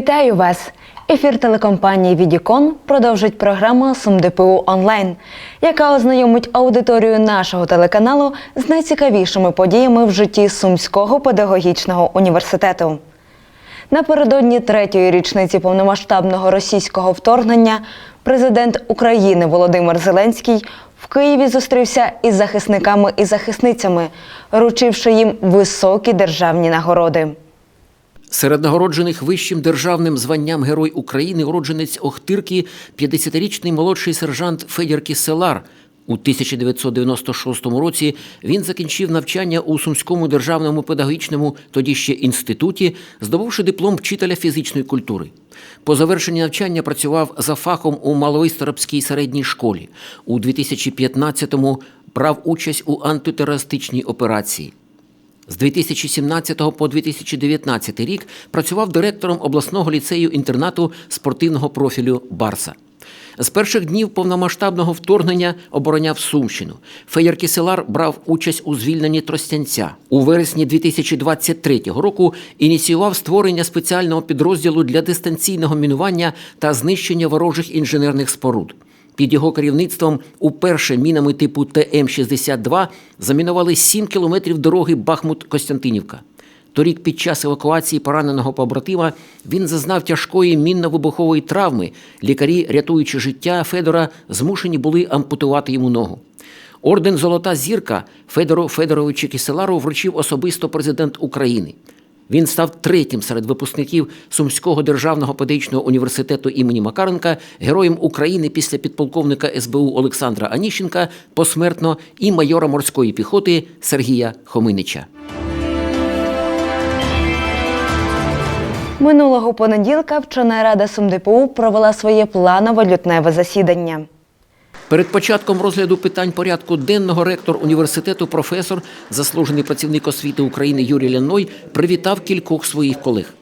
Вітаю вас! Ефір телекомпанії Відікон продовжить програма СумДПУ онлайн, яка ознайомить аудиторію нашого телеканалу з найцікавішими подіями в житті Сумського педагогічного університету. Напередодні третьої річниці повномасштабного російського вторгнення президент України Володимир Зеленський в Києві зустрівся із захисниками і захисницями, вручивши їм високі державні нагороди. Серед нагороджених вищим державним званням Герой України уродженець Охтирки, 50-річний молодший сержант Федір Кіселар. У 1996 році він закінчив навчання у Сумському державному педагогічному тоді ще інституті, здобувши диплом вчителя фізичної культури. По завершенні навчання працював за фахом у Маловисторопській середній школі. У 2015-му брав участь у антитерористичній операції. З 2017 по 2019 рік працював директором обласного ліцею-інтернату спортивного профілю Барса. З перших днів повномасштабного вторгнення обороняв Сумщину. Феєр Кіселар брав участь у звільненні Тростянця. У вересні 2023 року ініціював створення спеціального підрозділу для дистанційного мінування та знищення ворожих інженерних споруд. Під його керівництвом уперше мінами типу ТМ-62 замінували 7 кілометрів дороги Бахмут-Костянтинівка. Торік під час евакуації пораненого побратима він зазнав тяжкої мінно-вибухової травми. Лікарі, рятуючи життя Федора, змушені були ампутувати йому ногу. Орден Золота зірка Федору Федоровичу Кіселару вручив особисто президент України. Він став третім серед випускників Сумського державного педагогічного університету імені Макаренка, героєм України після підполковника СБУ Олександра Аніщенка, посмертно і майора морської піхоти Сергія Хоминича. Минулого понеділка вчена рада СумДПУ провела своє планове лютневе засідання. Перед початком розгляду питань порядку денного ректор університету, професор, заслужений працівник освіти України Юрій Ляной привітав кількох своїх колег.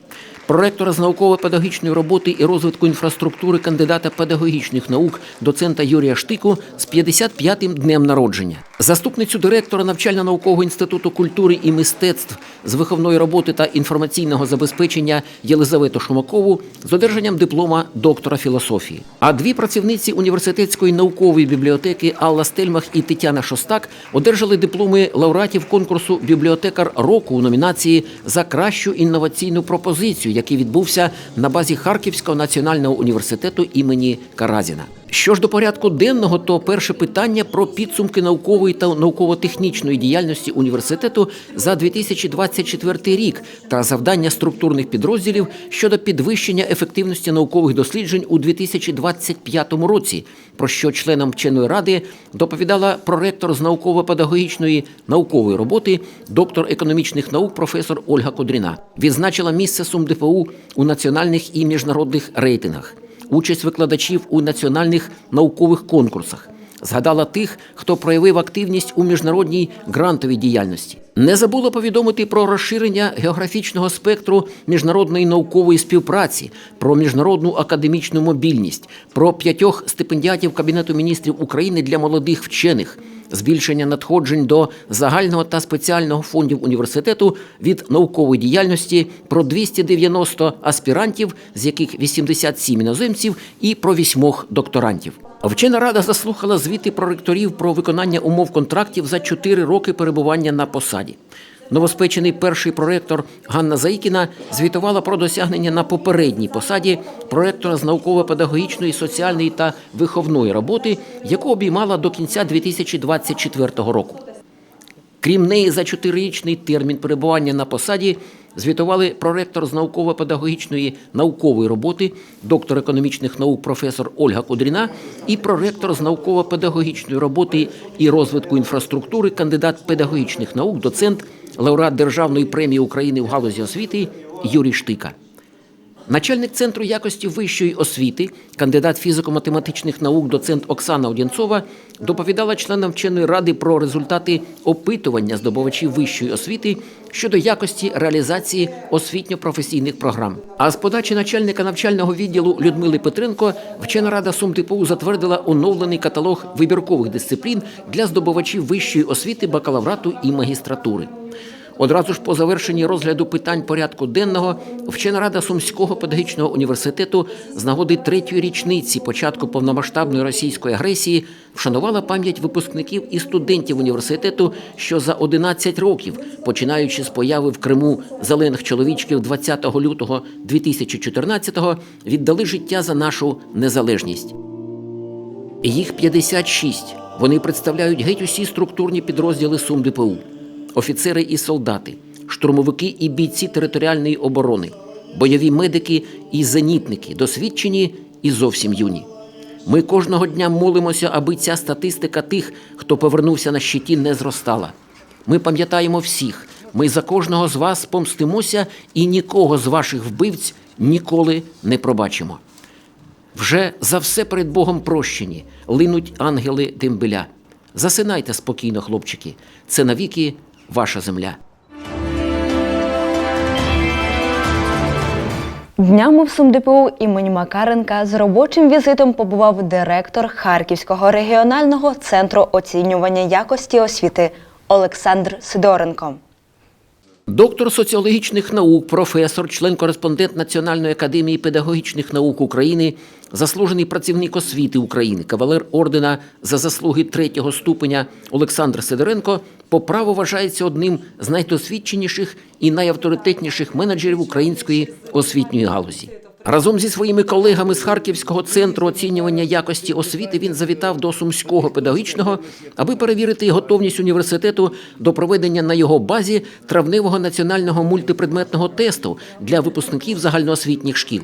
Проректора з науково-педагогічної роботи і розвитку інфраструктури кандидата педагогічних наук, доцента Юрія Штику з 55-м днем народження, заступницю директора навчально-наукового інституту культури і мистецтв з виховної роботи та інформаційного забезпечення Єлизавету Шумакову з одержанням диплома доктора філософії. А дві працівниці університетської наукової бібліотеки Алла Стельмах і Тетяна Шостак одержали дипломи лауреатів конкурсу Бібліотекар року у номінації за кращу інноваційну пропозицію, який відбувся на базі Харківського національного університету імені Каразіна. Що ж до порядку денного, то перше питання про підсумки наукової та науково-технічної діяльності університету за 2024 рік та завдання структурних підрозділів щодо підвищення ефективності наукових досліджень у 2025 році, про що членам вченої ради доповідала проректор з науково-педагогічної наукової роботи, доктор економічних наук, професор Ольга Кудріна. Відзначила місце СумДПУ у національних і міжнародних рейтингах участь викладачів у національних наукових конкурсах. Згадала тих, хто проявив активність у міжнародній грантовій діяльності. Не забула повідомити про розширення географічного спектру міжнародної наукової співпраці, про міжнародну академічну мобільність, про п'ятьох стипендіатів Кабінету міністрів України для молодих вчених, збільшення надходжень до загального та спеціального фондів університету від наукової діяльності, про 290 аспірантів, з яких 87 іноземців, і про вісьмох докторантів. Вчена рада заслухала звіти проректорів про виконання умов контрактів за 4 роки перебування на посаді. Новоспечений перший проректор Ганна Заїкіна звітувала про досягнення на попередній посаді проректора з науково-педагогічної, соціальної та виховної роботи, яку обіймала до кінця 2024 року. Крім неї, за чотирирічний термін перебування на посаді звітували проректор з науково-педагогічної наукової роботи, доктор економічних наук професор Ольга Кудріна і проректор з науково-педагогічної роботи і розвитку інфраструктури, кандидат педагогічних наук, доцент, лауреат Державної премії України в галузі освіти Юрій Штика. Начальник центру якості вищої освіти, кандидат фізико-математичних наук, доцент Оксана Одянцова доповідала членам вченої ради про результати опитування здобувачів вищої освіти щодо якості реалізації освітньо-професійних програм. А з подачі начальника навчального відділу Людмили Петренко вчена рада СумТПУ затвердила оновлений каталог вибіркових дисциплін для здобувачів вищої освіти, бакалаврату і магістратури. Одразу ж по завершенні розгляду питань порядку денного вчена рада Сумського педагогічного університету з нагоди третьої річниці початку повномасштабної російської агресії вшанувала пам'ять випускників і студентів університету, що за 11 років, починаючи з появи в Криму зелених чоловічків 20 лютого 2014-го, віддали життя за нашу незалежність. Їх 56. Вони представляють геть усі структурні підрозділи СумДПУ, офіцери і солдати, штурмовики і бійці територіальної оборони, бойові медики і зенітники, досвідчені і зовсім юні. Ми кожного дня молимося, аби ця статистика тих, хто повернувся на щиті, не зростала. Ми пам'ятаємо всіх. Ми за кожного з вас помстимося і нікого з ваших вбивць ніколи не пробачимо. Вже за все перед Богом прощені, линуть ангели дембеля. Засинайте спокійно, хлопчики, це навіки ваша земля. Днями в СумДПУ імені Макаренка з робочим візитом побував директор Харківського регіонального центру оцінювання якості освіти Олександр Сидоренко. Доктор соціологічних наук, професор, член-кореспондент Національної академії педагогічних наук України, заслужений працівник освіти України, кавалер ордена за заслуги третього ступеня Олександр Сидоренко по праву вважається одним з найдосвідченіших і найавторитетніших менеджерів української освітньої галузі. Разом зі своїми колегами з Харківського центру оцінювання якості освіти він завітав до Сумського педагогічного, аби перевірити готовність університету до проведення на його базі травневого національного мультипредметного тесту для випускників загальноосвітніх шкіл.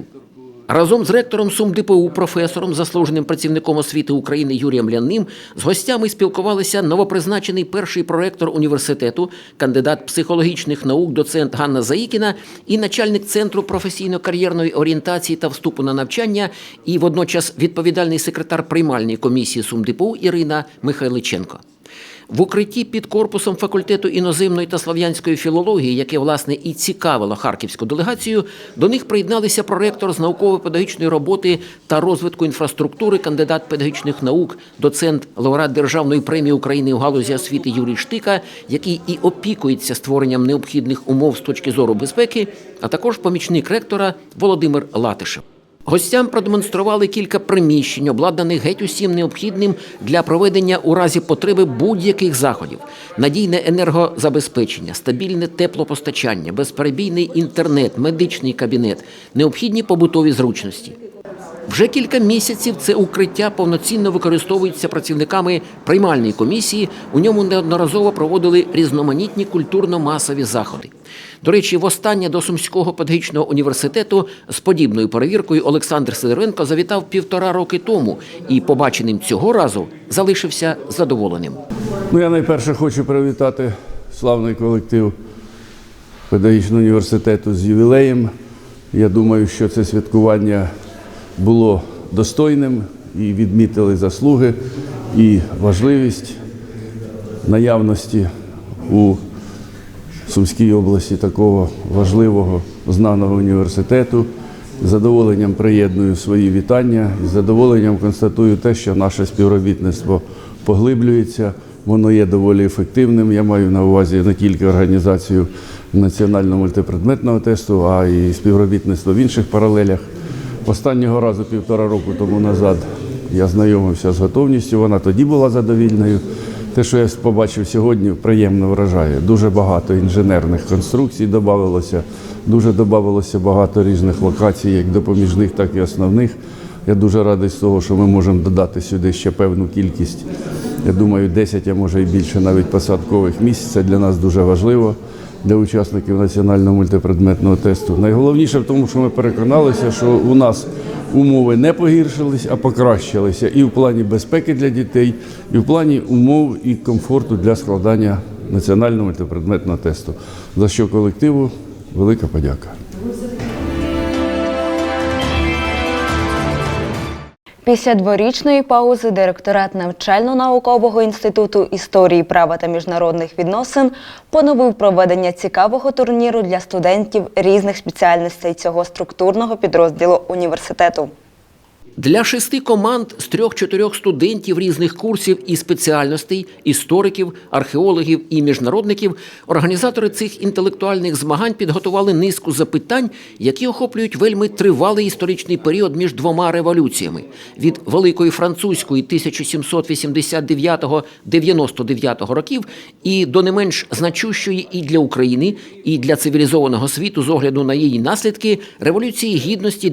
Разом з ректором СумДПУ, професором, заслуженим працівником освіти України Юрієм Лянним, з гостями спілкувалися новопризначений перший проректор університету, кандидат психологічних наук, доцент Ганна Заїкіна і начальник центру професійно-кар'єрної орієнтації та вступу на навчання, і водночас відповідальний секретар приймальної комісії СумДПУ Ірина Михайличенко. В укритті під корпусом факультету іноземної та слав'янської філології, яке власне і цікавило харківську делегацію, до них приєдналися проректор з науково-педагогічної роботи та розвитку інфраструктури, кандидат педагогічних наук, доцент лауреат Державної премії України у галузі освіти Юрій Штика, який і опікується створенням необхідних умов з точки зору безпеки, а також помічник ректора Володимир Латишев. Гостям продемонстрували кілька приміщень, обладнаних геть усім необхідним для проведення у разі потреби будь-яких заходів: надійне енергозабезпечення, стабільне теплопостачання, безперебійний інтернет, медичний кабінет, необхідні побутові зручності. Вже кілька місяців це укриття повноцінно використовується працівниками приймальної комісії. У ньому неодноразово проводили різноманітні культурно-масові заходи. До речі, востаннє до Сумського педагогічного університету з подібною перевіркою Олександр Сидоренко завітав півтора роки тому і, побаченим цього разу, залишився задоволеним. Ну, я найперше хочу привітати славний колектив педагогічного університету з ювілеєм. Я думаю, що це святкування було достойним і відмітили заслуги і важливість наявності у Сумській області такого важливого знаного університету. З задоволенням приєдную свої вітання і з задоволенням констатую те, що наше співробітництво поглиблюється, воно є доволі ефективним. Я маю на увазі не тільки організацію національного мультипредметного тесту, а й співробітництво в інших паралелях. Останнього разу півтора року тому назад я знайомився з готовністю, вона тоді була задовільною. Те, що я побачив сьогодні, приємно вражає. Дуже багато інженерних конструкцій додавалося, дуже додавалося багато різних локацій, як допоміжних, так і основних. Я дуже радий з того, що ми можемо додати сюди ще певну кількість. Я думаю, 10, а може і більше навіть посадкових місць. Це для нас дуже важливо для учасників національного мультипредметного тесту. Найголовніше в тому, що ми переконалися, що у нас умови не погіршились, а покращилися і в плані безпеки для дітей, і в плані умов і комфорту для складання національного мультипредметного тесту. За що колективу велика подяка. Після дворічної паузи директорат навчально-наукового інституту історії права та міжнародних відносин поновив проведення цікавого турніру для студентів різних спеціальностей цього структурного підрозділу університету. Для шести команд з трьох-чотирьох студентів різних курсів і спеціальностей, істориків, археологів і міжнародників, організатори цих інтелектуальних змагань підготували низку запитань, які охоплюють вельми тривалий історичний період між двома революціями від Великої французької 1789-99 років і до не менш значущої і для України, і для цивілізованого світу з огляду на її наслідки революції гідності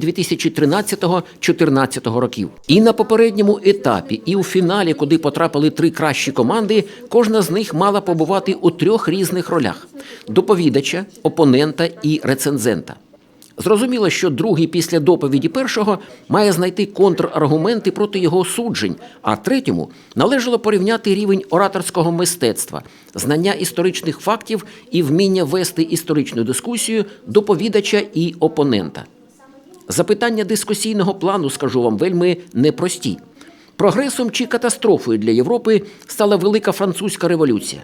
2013-14 років. І на попередньому етапі, і у фіналі, куди потрапили три кращі команди, кожна з них мала побувати у трьох різних ролях: доповідача, опонента і рецензента. Зрозуміло, що другий після доповіді першого має знайти контраргументи проти його суджень, а третьому належало порівняти рівень ораторського мистецтва, знання історичних фактів і вміння вести історичну дискусію доповідача і опонента. Запитання дискусійного плану, скажу вам, вельми непрості. Прогресом чи катастрофою для Європи стала Велика Французька революція.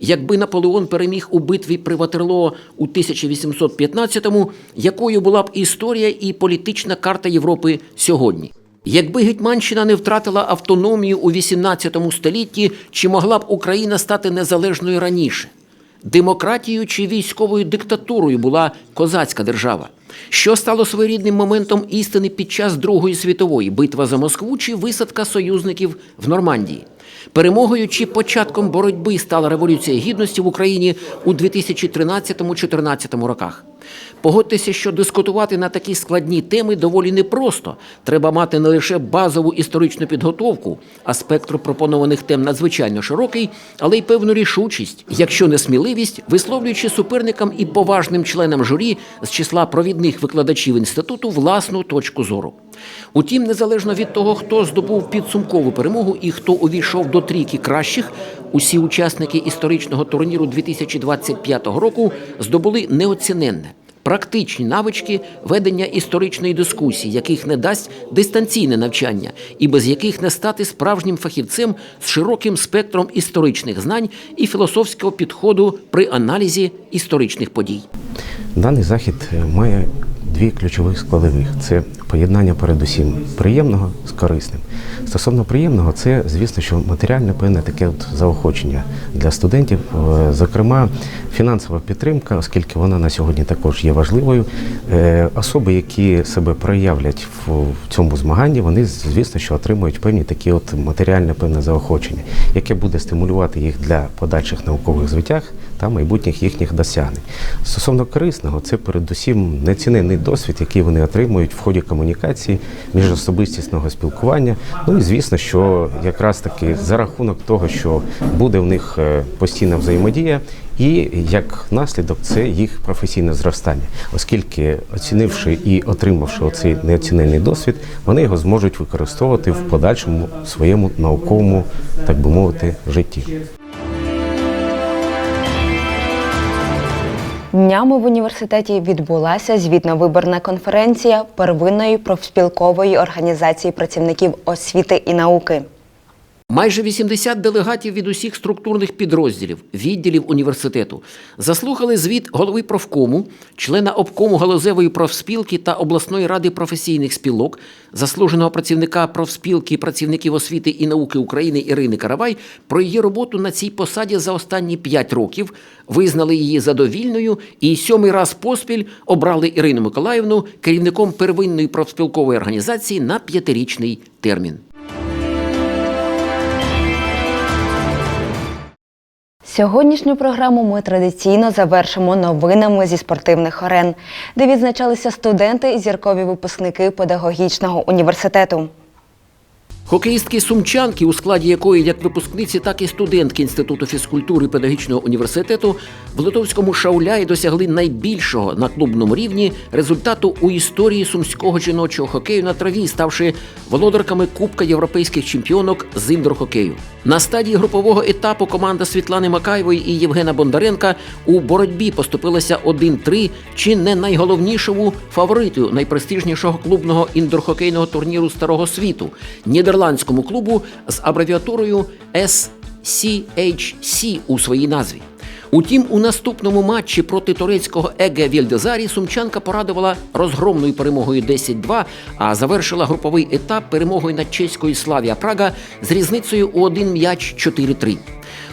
Якби Наполеон переміг у битві при Ватерлоо у 1815-му, якою була б історія і політична карта Європи сьогодні? Якби Гетьманщина не втратила автономію у 18 столітті, чи могла б Україна стати незалежною раніше? Демократією чи військовою диктатурою була козацька держава? Що стало своєрідним моментом істини під час Другої світової битва за Москву чи висадка союзників в Нормандії? Перемогою чи початком боротьби стала революція гідності в Україні у 2013-2014 роках. Погодьтеся, що дискутувати на такі складні теми доволі непросто. Треба мати не лише базову історичну підготовку, а спектр пропонованих тем надзвичайно широкий, але й певну рішучість, якщо не сміливість, висловлюючи суперникам і поважним членам журі з числа провідних викладачів інституту власну точку зору. Утім, незалежно від того, хто здобув підсумкову перемогу і хто увійшов до трійки кращих, усі учасники історичного турніру 2025 року здобули неоціненне. Практичні навички ведення історичної дискусії, яких не дасть дистанційне навчання, і без яких не стати справжнім фахівцем з широким спектром історичних знань і філософського підходу при аналізі історичних подій. Даний захід е, має дві ключових складових: це поєднання передусім приємного з корисним. Стосовно приємного, це звісно, що матеріальне певне таке от заохочення для студентів, Е, зокрема, фінансова підтримка, оскільки вона на сьогодні також є важливою. Е, Особи, які себе проявлять в цьому змаганні, вони звісно, що отримують певні такі от матеріальне певне заохочення, яке буде стимулювати їх для подальших наукових звитяг та майбутніх їхніх досягнень. Стосовно корисного, це передусім неціненний досвід, який вони отримують в ході комунікації, міжособистісного спілкування. Ну і звісно, що якраз таки за рахунок того, що буде в них е, постійна взаємодія, і як наслідок це їх професійне зростання, оскільки оцінивши і отримавши оцей неоцінений досвід, вони його зможуть використовувати в подальшому своєму науковому, так би мовити, житті. Днями в університеті відбулася звітно-виборна конференція первинної профспілкової організації працівників освіти і науки. Майже 80 делегатів від усіх структурних підрозділів, відділів університету заслухали звіт голови профкому, члена обкому галузевої профспілки та обласної ради професійних спілок, заслуженого працівника профспілки працівників освіти і науки України Ірини Каравай про її роботу на цій посаді за останні 5 років, визнали її задовільною і сьомий раз поспіль обрали Ірину Миколаївну керівником первинної профспілкової організації на п'ятирічний термін. Сьогоднішню програму ми традиційно завершимо новинами зі спортивних арен, де відзначалися студенти і зіркові випускники педагогічного університету. Хокеїстки сумчанки, у складі якої як випускниці, так і студентки Інституту фізкультури педагогічного університету в Литовському шауляї досягли найбільшого на клубному рівні результату у історії сумського жіночого хокею на траві, ставши володарками Кубка європейських чемпіонок з індор-хокею. На стадії групового етапу команда Світлани Макаєвої і Євгена Бондаренка у боротьбі поступилася 1-3 чи не найголовнішому фавориту найпрестижнішого клубного індор-хокейного турніру Старого світу нідерландському клубу з абревіатурою SCHC у своїй назві. Утім, у наступному матчі проти турецького Еге Вільдезарі сумчанка порадувала розгромною перемогою 10-2, а завершила груповий етап перемогою над чеською Славія Прага з різницею у один м'яч 4-3.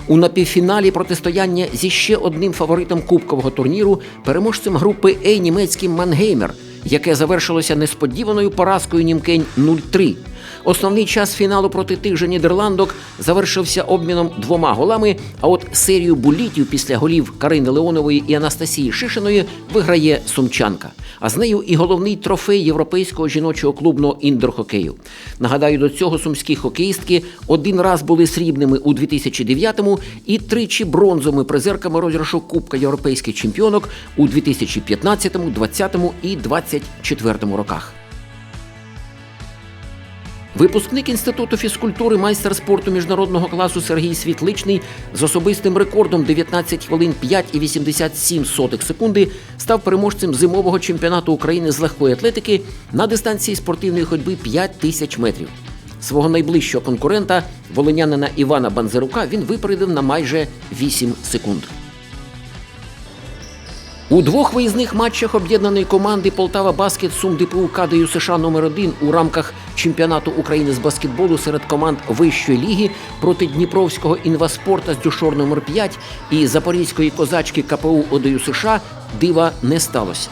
У напівфіналі протистояння зі ще одним фаворитом кубкового турніру, переможцем групи Е німецьким Мангеймер, яке завершилося несподіваною поразкою Німкень 0-3. Основний час фіналу проти тих же Нідерландок завершився обміном двома голами. А от серію булітів після голів Карини Леонової і Анастасії Шишиної виграє сумчанка. А з нею і головний трофей європейського жіночого клубного індор-хокею. Нагадаю, до цього сумські хокеїстки один раз були срібними у 2009-му і тричі бронзовими призерками розіграшу Кубка європейських чемпіонок у 2015, 2020 і 2024 роках. Випускник інституту фізкультури, майстер спорту міжнародного класу Сергій Світличний з особистим рекордом 19 хвилин 5,87 секунди став переможцем зимового чемпіонату України з легкої атлетики на дистанції спортивної ходьби 5 тисяч метрів. Свого найближчого конкурента, волинянина Івана Банзерука, він випередив на майже 8 секунд. У двох виїзних матчах об'єднаної команди Полтава Баскет Сум ДПУ Кадею США номер 1 у рамках чемпіонату України з баскетболу серед команд вищої ліги проти Дніпровського інваспорта з Дюшор номер 5 і Запорізької козачки КПУ ОДЮ США дива не сталося.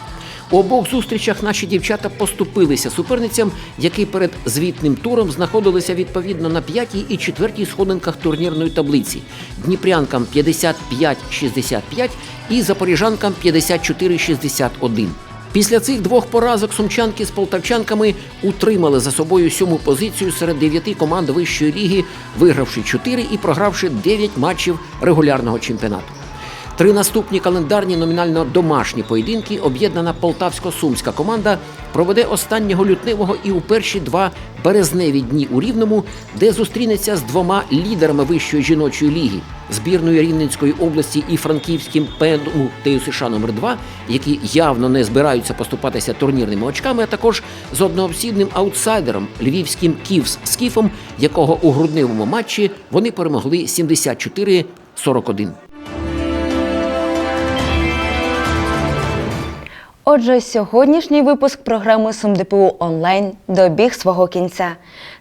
У обох зустрічах наші дівчата поступилися суперницям, які перед звітним туром знаходилися відповідно на п'ятій і четвертій сходинках турнірної таблиці. Дніпрянкам 55-65 і запоріжанкам 54-61. Після цих двох поразок сумчанки з полтавчанками утримали за собою сьому позицію серед дев'яти команд вищої ліги, вигравши 4 і програвши 9 матчів регулярного чемпіонату. Три наступні календарні номінально домашні поєдинки об'єднана полтавсько-сумська команда проведе останнього лютневого і у перші два березневі дні у Рівному, де зустрінеться з двома лідерами вищої жіночої ліги збірною Рівненської області і франківським ПНУ ТЮСШ номер 2 які явно не збираються поступатися турнірними очками, а також з однообсідним аутсайдером львівським Ківс Скіфом, якого у грудневому матчі вони перемогли 74-41. Отже, сьогоднішній випуск програми СумДПУ онлайн добіг свого кінця.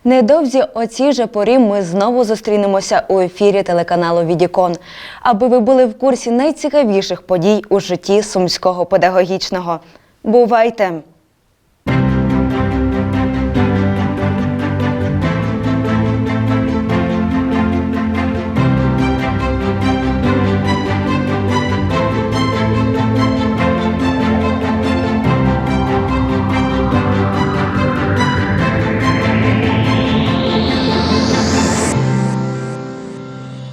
Недовзі о цій же порі ми знову зустрінемося у ефірі телеканалу Відікон, аби ви були в курсі найцікавіших подій у житті сумського педагогічного. Бувайте!